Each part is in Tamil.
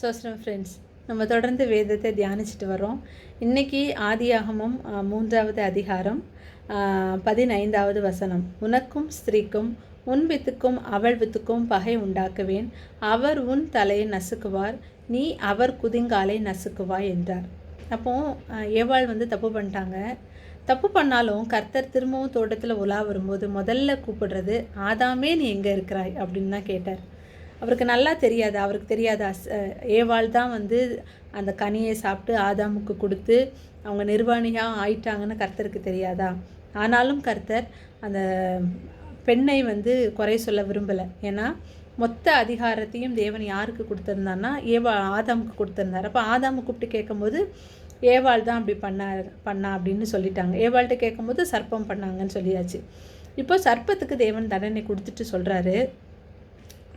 சோஸ்ரம் ஃப்ரெண்ட்ஸ் நம்ம தொடர்ந்து வேதத்தை தியானிச்சுட்டு வரோம் இன்னைக்கு ஆதியாகமம் மூன்றாவது அதிகாரம் பதினைந்தாவது வசனம். உனக்கும் ஸ்திரீக்கும் உன் வித்துக்கும் அவள் வித்துக்கும் பகை உண்டாக்குவேன். அவர் உன் தலையை நசுக்குவார். நீ அவர் குதிங்காலை நசுக்குவாய் என்றார். அப்போ ஏவாள் வந்து தப்பு பண்ணிட்டாங்க. தப்பு பண்ணாலும் கர்த்தர் திரும்பவும் தோட்டத்தில் உலா வரும்போது முதல்ல கூப்பிடுறது ஆதாமே நீ எங்கே இருக்கிறாய்? அப்படின்னு தான் கேட்டார். அவருக்கு நல்லா தெரியாது. அவருக்கு தெரியாதா ஏவாள் தான் வந்து அந்த கனியை சாப்பிட்டு ஆதாமுக்கு கொடுத்து அவங்க நிர்வாணியாக ஆயிட்டாங்கன்னு கர்த்தருக்கு தெரியாதா? ஆனாலும் கர்த்தர் அந்த பெண்ணை வந்து குறை சொல்ல விரும்பலை. ஏன்னா மொத்த அதிகாரத்தையும் தேவன் யாருக்கு கொடுத்துருந்தான்னா ஏவா ஆதாமுக்கு கொடுத்துருந்தார். அப்போ ஆதாமு கூப்பிட்டு கேட்கும்போது ஏவாள் தான் அப்படி பண்ணா பண்ணா அப்படின்னு சொல்லிட்டாங்க. ஏவாள்கிட்ட கேட்கும்போது சர்ப்பம் பண்ணாங்கன்னு சொல்லியாச்சு. இப்போ சர்ப்பத்துக்கு தேவன் தண்டனை கொடுத்துட்டு சொல்கிறாரு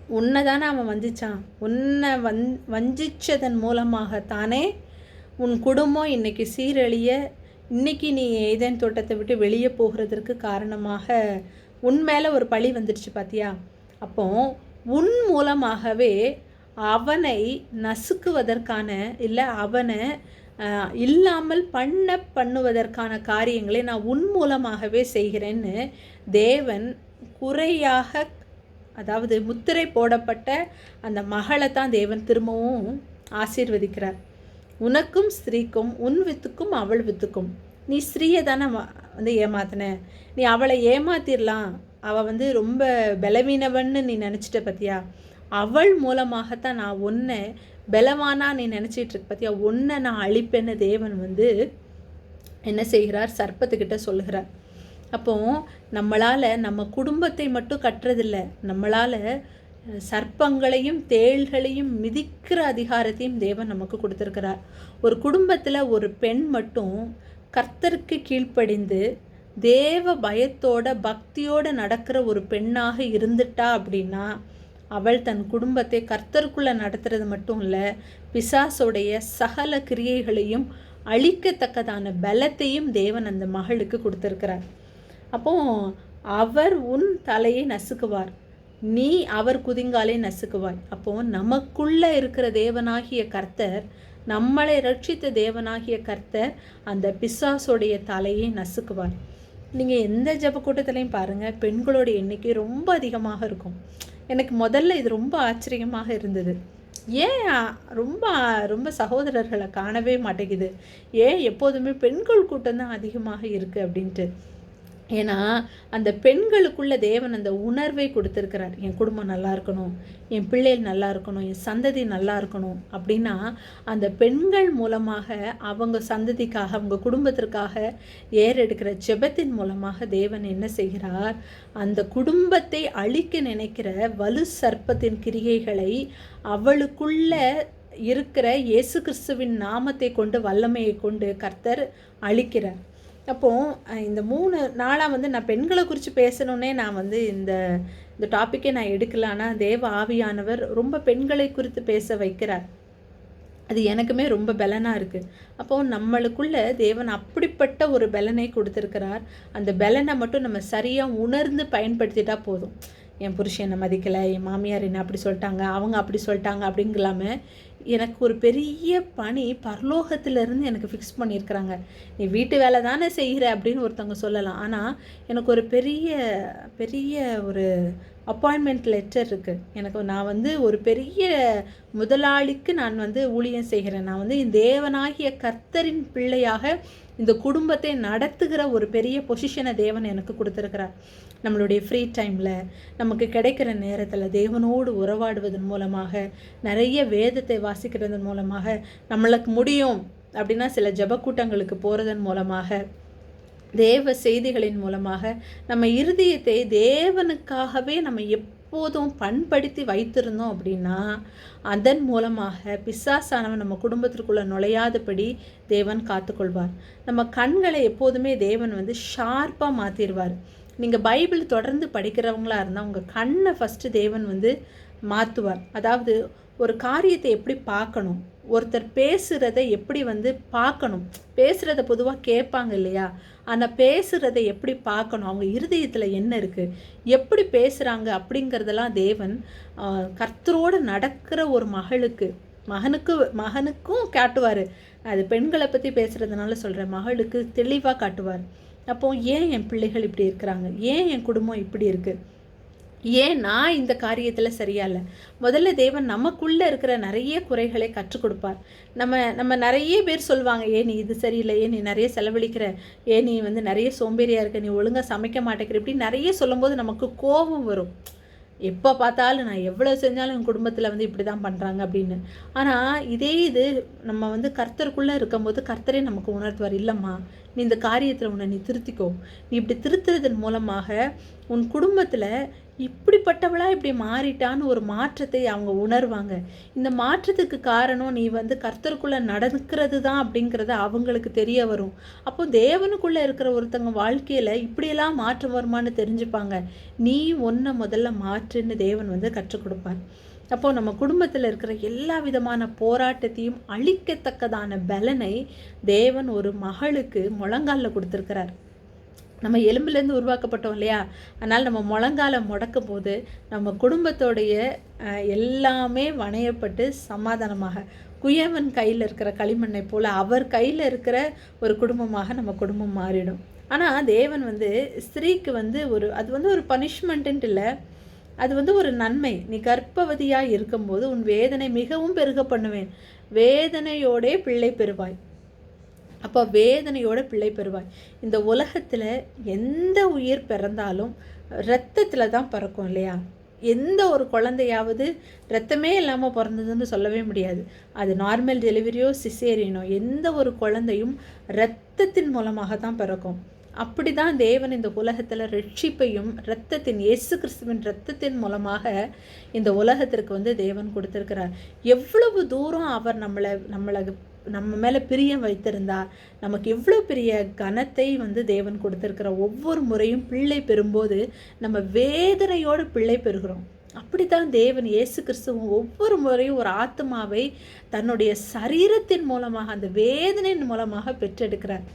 உன்னை தானே அவன் வஞ்சிச்சான். உன்னை வந் வஞ்சிச்சதன் மூலமாகத்தானே உன் குடும்பம் இன்றைக்கி சீரழிய இன்றைக்கி நீ ஏதேன் தோட்டத்தை விட்டு வெளியே போகிறதற்கு காரணமாக உன் மேலே ஒரு பழி வந்துடுச்சு பார்த்தியா அப்போ உன் மூலமாகவே அவனை நசுக்குவதற்கான இல்லை அவனை இல்லாமல் பண்ண பண்ணுவதற்கான காரியங்களை நான் உன் மூலமாகவே செய்கிறேன்னு தேவன் குறையாக அதாவது முத்திரை போடப்பட்ட அந்த மகளை தான் தேவன் திரும்பவும் ஆசீர்வதிக்கிறார். உனக்கும் ஸ்திரீக்கும் உன் வித்துக்கும் அவள் வித்துக்கும். நீ ஸ்ரீயை தானே வந்து ஏமாத்தின? நீ அவளை ஏமாத்திடலாம் அவள் வந்து ரொம்ப பலவீனவன்னு நீ நினச்சிட்ட பத்தியா? அவள் மூலமாகத்தான் நான் ஒன்றை பலவானா நீ நினச்சிட்டு இருக்க பத்தியா? உன்னை நான் அழிப்பேன்னு தேவன் வந்து என்ன செய்கிறார்? சர்ப்பத்துக்கிட்ட சொல்லுகிறார். அப்போ நம்மளால் நம்ம குடும்பத்தை மட்டும் கட்டுறதில்ல. நம்மளால் சர்ப்பங்களையும் தேள்களையும் மிதிக்கிற அதிகாரத்தையும் தேவன் நமக்கு கொடுத்துருக்கிறார். ஒரு குடும்பத்தில் ஒரு பெண் மட்டும் கர்த்தருக்கு கீழ்ப்படிந்து தேவ பயத்தோட பக்தியோடு நடக்கிற ஒரு பெண்ணாக இருந்துட்டா அப்படின்னா அவள் தன் குடும்பத்தை கர்த்தருக்குள்ளே நடத்துறது மட்டும் இல்லை பிசாசுடைய சகல கிரியைகளையும் அழிக்கத்தக்கதான பலத்தையும் தேவன் அந்த மகளுக்கு கொடுத்துருக்கிறார். அப்போ அவர் உன் தலையை நசுக்குவார். நீ அவர் குதிங்காலே நசுக்குவாய். அப்போ நமக்குள்ள இருக்கிற தேவனாகிய கர்த்தர் நம்மளை ரட்சித்த தேவனாகிய கர்த்தர் அந்த பிசாசுடைய தலையை நசுக்குவார். நீங்கள் எந்த ஜெப கூட்டத்திலையும் பாருங்கள் பெண்களோட எண்ணிக்கை ரொம்ப அதிகமாக இருக்கும். எனக்கு முதல்ல இது ரொம்ப ஆச்சரியமாக இருந்தது. ஏன் ரொம்ப ரொம்ப சகோதரர்களை காணவே மாட்டேங்குது? ஏன் எப்போதுமே பெண்கள் கூட்டம் தான் அதிகமாக இருக்குது அப்படின்ட்டு. ஏன்னா அந்த பெண்களுக்குள்ள தேவன் அந்த உணர்வை கொடுத்துருக்கிறார். என் குடும்பம் நல்லா இருக்கணும் என் பிள்ளைகள் நல்லா இருக்கணும் என் சந்ததி நல்லா இருக்கணும் அப்படின்னா அந்த பெண்கள் மூலமாக அவங்க சந்ததிக்காக அவங்க குடும்பத்திற்காக ஏறெடுக்கிற ஜெபத்தின் மூலமாக தேவன் என்ன செய்கிறார்? அந்த குடும்பத்தை அழிக்க நினைக்கிற வலு சர்ப்பத்தின் கிரியைகளை அவளுக்குள்ள இருக்கிற இயேசு கிறிஸ்துவின் நாமத்தை கொண்டு வல்லமையை கொண்டு கர்த்தர் அழிக்கிறார். அப்போ இந்த மூணு நாளாக வந்து நான் பெண்களை குறித்து பேசணுன்னே நான் வந்து இந்த இந்த டாப்பிக்கே நான் எடுக்கல. ஆனால் தேவ ஆவியானவர் ரொம்ப பெண்களை குறித்து பேச வைக்கிறார். அது எனக்குமே ரொம்ப பலனாக இருக்குது அப்போது நம்மளுக்குள்ள தேவன் அப்படிப்பட்ட ஒரு பலனை கொடுத்துருக்கிறார். அந்த பலனை மட்டும் நம்ம சரியாக உணர்ந்து பயன்படுத்திட்டா போதும். என் புருஷன் என்னை மதிக்கலை என் மாமியார் என்ன அப்படி சொல்லிட்டாங்க அவங்க அப்படி சொல்லிட்டாங்க அப்படிங்கலாம எனக்கு ஒரு பெரிய பணி பரலோகத்திலிருந்து எனக்கு ஃபிக்ஸ் பண்ணியிருக்கிறாங்க. நீ வீட்டு வேலை தானே செய்கிற அப்படின்னு ஒருத்தவங்க சொல்லலாம். ஆனால் எனக்கு ஒரு பெரிய பெரிய ஒரு அப்பாயின்மெண்ட் லெட்டர் இருக்குது எனக்கு நான் வந்து ஒரு பெரிய முதலாளிக்கு நான் வந்து ஊழியம் செய்கிறேன். நான் வந்து இந்த தேவனாகிய கர்த்தரின் பிள்ளையாக இந்த குடும்பத்தை நடத்துகிற ஒரு பெரிய பொசிஷனை தேவன் எனக்கு கொடுத்துருக்கிறார். நம்மளுடைய ஃப்ரீ டைமில் நமக்கு கிடைக்கிற நேரத்தில் தேவனோடு உறவாடுவதன் மூலமாக நிறைய வேதத்தை வாசிக்கிறதன் மூலமாக நம்மளுக்கு முடியும் அப்படின்னா சில ஜெபக்கூட்டங்களுக்கு போகிறதன் மூலமாக தேவ செய்திகளின் மூலமாக நம்ம இருதயத்தை தேவனுக்காகவே நம்ம எப் எப்போதும் பண்படுத்தி வைத்திருந்தோம் அப்படின்னா அதன் மூலமாக பிசாசானவன் நம்ம குடும்பத்திற்குள்ளே நுழையாதபடி தேவன் காத்துக்கொள்வார். நம்ம கண்களை எப்போதுமே தேவன் வந்து ஷார்ப்பாக மாற்றிடுவார் நீங்கள் பைபிள் தொடர்ந்து படிக்கிறவங்களாக இருந்தால் உங்கள் கண்ணை ஃபஸ்ட்டு தேவன் வந்து மாற்றுவார் அதாவது ஒரு காரியத்தை எப்படி பார்க்கணும்? ஒருத்தர் பேசுகிறத எப்படி வந்து பார்க்கணும்? பேசுகிறத பொதுவாக கேட்பாங்க இல்லையா? ஆனால் பேசுகிறத எப்படி பார்க்கணும்? அவங்க இருதயத்தில் என்ன இருக்குது எப்படி பேசுகிறாங்க அப்படிங்கிறதெல்லாம் தேவன் கர்த்தரோடு நடக்கிற ஒரு மகளுக்கு மகனுக்கு மகனுக்கும் காட்டுவார். அது பெண்களை பற்றி பேசுகிறதுனால சொல்கிறேன் மகளுக்கு தெளிவாக காட்டுவார். அப்போ ஏன் என் பிள்ளைகள் இப்படி இருக்கிறாங்க? ஏன் என் குடும்பம் இப்படி இருக்குது ஏன் நான் இந்த காரியத்தில் சரியா இல்லை. முதல்ல தேவன் நமக்குள்ளே இருக்கிற நிறைய குறைகளை கற்றுக் கொடுப்பார். நம்ம நம்ம நிறைய பேர் சொல்லுவாங்க ஏன் நீ இது சரியில்லை ஏன் நீ நிறைய செலவழிக்கிற ஏன் நீ வந்து நிறைய சோம்பேறியாக இருக்க நீ ஒழுங்காக சமைக்க மாட்டேங்கிற இப்படி நிறைய சொல்லும்போது நமக்கு கோபம் வரும். எப்போ பார்த்தாலும் நான் எவ்வளோ செஞ்சாலும் என் குடும்பத்தில் வந்து இப்படி தான் பண்ணுறாங்க அப்படின்னு. ஆனால் இதே இது நம்ம வந்து கர்த்தருக்குள்ளே இருக்கும்போது கர்த்தரே நமக்கு உணர்த்துவார் இல்லைம்மா நீ இந்த காரியத்தில் உன்னை நீ திருத்திக்கோ. நீ இப்படி திருத்துறதன் மூலமாக உன் குடும்பத்தில் இப்படிப்பட்டவளா இப்படி மாறிட்டான்னு ஒரு மாற்றத்தை அவங்க உணர்வாங்க. இந்த மாற்றத்துக்கு காரணம் நீ வந்து கர்த்தருக்குள்ளே நடக்கிறது தான் அப்படிங்கிறத அவங்களுக்கு தெரிய வரும். அப்போ தேவனுக்குள்ளே இருக்கிற ஒருத்தவங்க வாழ்க்கையில் இப்படியெல்லாம் மாற்றம் வருமானு தெரிஞ்சுப்பாங்க. நீ ஒன்றை முதல்ல மாற்றுன்னு தேவன் வந்து கற்றுக் கொடுப்பார். அப்போது நம்ம குடும்பத்தில் இருக்கிற எல்லா விதமான போராட்டத்தையும் அழிக்கத்தக்கதான பலனை தேவன் ஒரு மகளுக்கு முழங்காலில் கொடுத்துருக்கிறார். நம்ம எலும்புலேருந்து உருவாக்கப்பட்டோம் இல்லையா? அதனால் நம்ம முழங்கால முடக்கும் போது நம்ம குடும்பத்தோடைய எல்லாமே வணையப்பட்டு சமாதானமாக குயவன் கையில் இருக்கிற களிமண்ணை போல் அவர் கையில் இருக்கிற ஒரு குடும்பமாக நம்ம குடும்பம் மாறிடும். ஆனால் தேவன் வந்து ஸ்திரீக்கு வந்து ஒரு அது வந்து ஒரு பனிஷ்மெண்ட்டுன்ட்டு இல்லை. அது வந்து ஒரு நன்மை. நீ கர்ப்பவதியாக இருக்கும்போது உன் வேதனை மிகவும் பெருக பண்ணுவேன். வேதனையோடே பிள்ளை பெறுவாய். அப்போ வேதனையோட பிள்ளை பெறுவாய். இந்த உலகத்தில் எந்த உயிர் பிறந்தாலும் ரத்தத்தில் தான் பிறக்கும் இல்லையா? எந்த ஒரு குழந்தையாவது ரத்தமே இல்லாமல் பிறந்ததுன்னு சொல்லவே முடியாது. அது நார்மல் டெலிவரியோ சிசேரியனோ எந்த ஒரு குழந்தையும் ரத்தத்தின் மூலமாக தான் பிறக்கும். அப்படி தான் தேவன் இந்த உலகத்தில் ரட்சிப்பையும் ரத்தத்தின் இயேசு கிறிஸ்துவின் ரத்தத்தின் மூலமாக இந்த உலகத்திற்கு வந்து தேவன் கொடுத்துருக்கிறார். எவ்வளவு தூரம் அவர் நம்மளை நம்மளை நம்ம மேலே பிரியம் வைத்திருந்தார் நமக்கு எவ்வளோ பெரிய கனத்தை வந்து தேவன் கொடுத்துருக்கிற ஒவ்வொரு முறையும் பிள்ளை பெறும்போது நம்ம வேதனையோடு பிள்ளை பெறுகிறோம். அப்படித்தான் தேவன் இயேசு கிறிஸ்துவும் ஒவ்வொரு முறையும் ஒரு ஆத்மாவை தன்னுடைய சரீரத்தின் மூலமாக அந்த வேதனையின் மூலமாக பெற்றெடுக்கிறார்.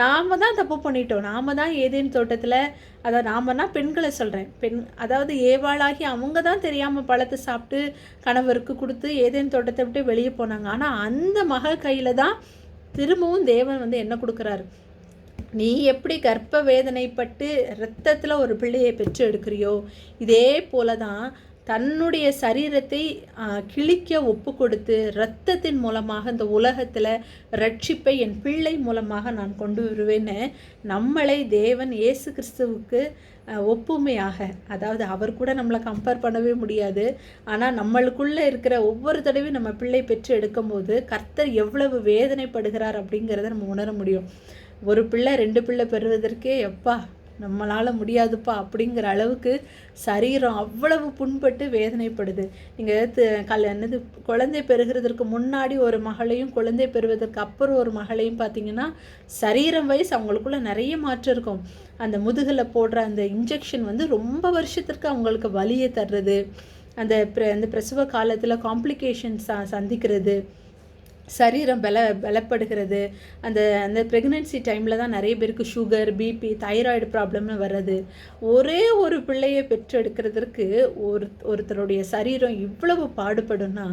நாம் தான் தப்பு பண்ணிட்டோம். நாம் தான் ஏதேன் தோட்டத்தில் அதை நாமனா பெண்களை சொல்கிறேன் பெண் அதாவது ஏவாளாகி அவங்க தான் தெரியாமல் பழத்தை சாப்பிட்டு கணவருக்கு கொடுத்து ஏதேன் தோட்டத்தை விட்டு வெளியே போனாங்க. ஆனால் அந்த மகள் கையில் தான் திரும்பவும் தேவன் வந்து என்ன கொடுக்குறாரு? நீ எப்படி கர்ப்ப வேதனைப்பட்டு ரத்தத்தில் ஒரு பிள்ளையை பெற்று எடுக்கிறியோ இதே போல தான் தன்னுடைய சரீரத்தை கிழிக்க ஒப்பு கொடுத்து இரத்தத்தின் மூலமாக இந்த உலகத்தில் ரட்சிப்பை என் பிள்ளை மூலமாக நான் கொண்டு வருவேன்னு நம்மளை தேவன் இயேசு கிறிஸ்துவுக்கு ஒப்புமையாக அதாவது அவர் கூட நம்மளை கம்பேர் பண்ணவே முடியாது. ஆனால் நம்மளுக்குள்ளே இருக்கிற ஒவ்வொரு தடவையும் நம்ம பிள்ளை பெற்று எடுக்கும்போது கர்த்தர் எவ்வளவு வேதனைப்படுகிறார் அப்படிங்கிறத நம்ம உணர முடியும். ஒரு பிள்ளை ரெண்டு பிள்ளை பெறுவதற்கே எப்பா நம்மளால் முடியாதுப்பா அப்படிங்கிற அளவுக்கு சரீரம் அவ்வளவு புண்பட்டு வேதனைப்படுது. நீங்கள் கல் என்னது குழந்தை பெறுகிறதற்கு முன்னாடி ஒரு மகளையும் குழந்தை பெறுவதற்கு அப்புறம் ஒரு மகளையும் பார்த்தீங்கன்னா சரீரம் வயசு அவங்களுக்குள்ள நிறைய மாற்றம் இருக்கும். அந்த முதுகில் போடுற அந்த இன்ஜெக்ஷன் வந்து ரொம்ப வருஷத்திற்கு அவங்களுக்கு வலியை தர்றது. அந்த அந்த பிரசவ காலத்தில் காம்ப்ளிகேஷன்ஸ் சந்திக்கிறது. சரீரம் பல பலப்படுகிறது. அந்த அந்த ப்ரெக்னென்சி டைமில் தான் நிறைய பேருக்கு சுகர் பிபி தைராய்டு ப்ராப்ளம்னு வர்றது. ஒரே ஒரு பிள்ளையை பெற்றெடுக்கிறதுக்கு ஒரு ஒருத்தருடைய சரீரம் இவ்வளவு பாடுபடும்னா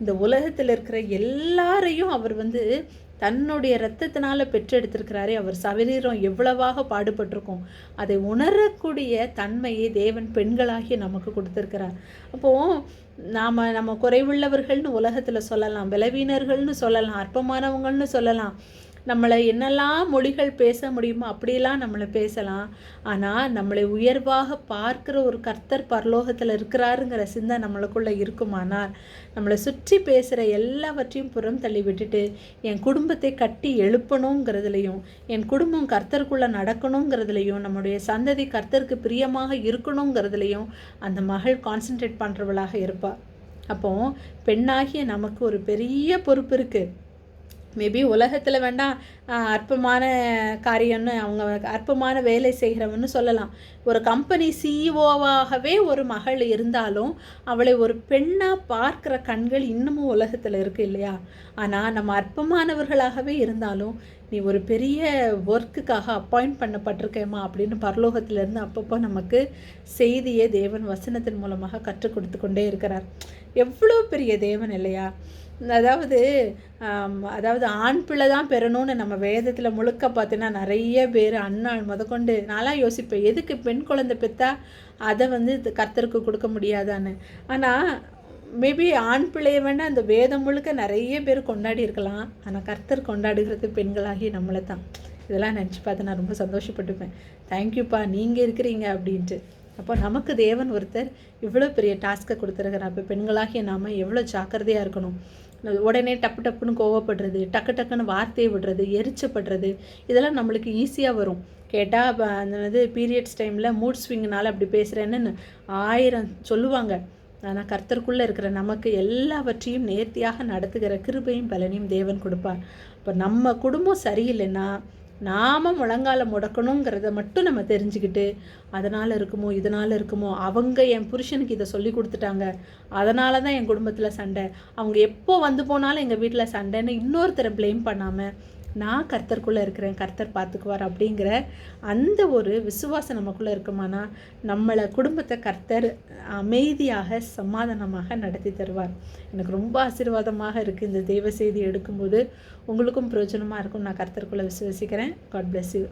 இந்த உலகத்தில் இருக்கிற எல்லாரையும் அவர் வந்து தன்னுடைய இரத்தத்தினால பெற்றெடுத்திருக்கிறாரே. அவர் சவரீரம் எவ்வளவாக பாடுபட்டிருக்கோம். அதை உணரக்கூடிய தன்மையை தேவன் பெண்களாகி நமக்கு கொடுத்துருக்கிறார். அப்போது நாம் நம்ம குறைவுள்ளவர்கள்னு உலகத்தில் சொல்லலாம். பலவீனர்கள்னு சொல்லலாம். அற்பமானவங்கள்னு சொல்லலாம். நம்மளை என்னெல்லாம் மொழிகள் பேச முடியுமோ அப்படிலாம் நம்மளை பேசலாம். ஆனால் நம்மளை உயர்வாக பார்க்குற ஒரு கர்த்தர் பரலோகத்தில் இருக்கிறாருங்கிற சிந்தை நம்மளுக்குள்ளே இருக்குமானால் நம்மளை சுற்றி பேசுகிற எல்லாவற்றையும் புறம் தள்ளி விட்டுட்டு என் குடும்பத்தை கட்டி எழுப்பணுங்கிறதுலையும் என் குடும்பம் கர்த்தருக்குள்ளே நடக்கணுங்கிறதுலையும் நம்முடைய சந்ததி கர்த்தருக்கு பிரியமாக இருக்கணுங்கிறதுலையும் அந்த மகள் கான்சென்ட்ரேட் பண்ணுறவளாக இருப்பாள் அப்போது பெண்ணாகிய நமக்கு ஒரு பெரிய பொறுப்பு இருக்குது மேபி உலகத்தில் வேண்டாம். அற்பமான காரியம்னு அவங்க அற்பமான வேலை செய்கிறவன்னு சொல்லலாம். ஒரு கம்பெனி சிஇஓவாகவே ஒரு மகள் இருந்தாலும் அவளை ஒரு பெண்ணாக பார்க்குற கண்கள் இன்னமும் உலகத்தில் இருக்குது இல்லையா? ஆனால் நம்ம அற்பமானவர்களாகவே இருந்தாலும் நீ ஒரு பெரிய ஒர்க்குக்காக அப்பாயிண்ட் பண்ணப்பட்டிருக்கேம்மா அப்படின்னு பரலோகத்திலேருந்து அப்பப்போ நமக்கு செய்தியை தேவன் வசனத்தின் மூலமாக கற்றுக் கொடுத்து கொண்டே இருக்கிறார். எவ்வளோ பெரிய தேவன் இல்லையா? அதாவது அதாவது ஆண் பிள்ளை தான் பெறணும்னு நம்ம வேதத்தில் முழுக்க பார்த்தீங்கன்னா நிறைய பேர் அண்ணாள் முதற்கொண்டு நான்லாம் யோசிப்பேன் எதுக்கு பெண் குழந்தை பெற்றா அதை வந்து இது கர்த்தருக்கு கொடுக்க முடியாதான்னு. ஆனால் மேபி ஆண் பிள்ளையை வேணால் அந்த வேதம் முழுக்க நிறைய பேர் கொண்டாடி இருக்கலாம். ஆனால் கர்த்தர் கொண்டாடுகிறது பெண்களாகி நம்மளை தான். இதெல்லாம் நினச்சி பார்த்து நான் ரொம்ப சந்தோஷப்பட்டுப்பேன். தேங்க்யூப்பா நீங்கள் இருக்கிறீங்க அப்படின்ட்டு. அப்போ நமக்கு தேவன் ஒருத்தர் இவ்வளோ பெரிய டாஸ்க்கை கொடுத்துருக்கிறார். அப்போ பெண்களாகிய நாம் எவ்வளோ ஜாக்கிரதையாக இருக்கணும். உடனே டப்பு டப்புன்னு கோவப்படுறது டக்கு டக்குன்னு வார்த்தையை விடுறது எரிச்சப்படுறது இதெல்லாம் நம்மளுக்கு ஈஸியாக வரும். கேட்டால் அந்த பீரியட்ஸ் டைமில் மூட் ஸ்விங்னால அப்படி பேசுகிறேன்னு ஆயிரம் சொல்லுவாங்க. ஆனால் கர்த்தருக்குள்ளே இருக்கிற நமக்கு எல்லாவற்றையும் நேர்த்தியாக நடத்துகிற கிருபையும் பலனையும் தேவன் கொடுப்பார். இப்போ நம்ம குடும்பம் சரியில்லைன்னா நாம முழங்கால முடக்கணுங்கிறத மட்டும் நம்ம தெரிஞ்சுக்கிட்டு அதனால் இருக்குமோ இதனால் இருக்குமோ அவங்க என் புருஷனுக்கு இதை சொல்லி கொடுத்துட்டாங்க. அதனால தான் என் குடும்பத்தில் சண்டை. அவங்க எப்போ வந்து போனாலும் எங்கள் வீட்டில் சண்டைன்னு இன்னொருத்தரை ப்ளேம் பண்ணாமல் நான் கர்த்தருக்குள்ளே இருக்கிறேன் கர்த்தர் பார்த்துக்குவார் அப்படிங்கிற அந்த ஒரு விசுவாசம் நமக்குள்ளே இருக்குமானா நம்மளை குடும்பத்தை கர்த்தர் அமைதியாக சமாதானமாக நடத்தி தருவார். எனக்கு ரொம்ப ஆசீர்வாதமாக இருக்குது இந்த தெய்வ செய்தி எடுக்கும்போது. உங்களுக்கும் பிரயோஜனமாக இருக்கும் நான் கர்த்தருக்குள்ளே விசுவசிக்கிறேன். God bless you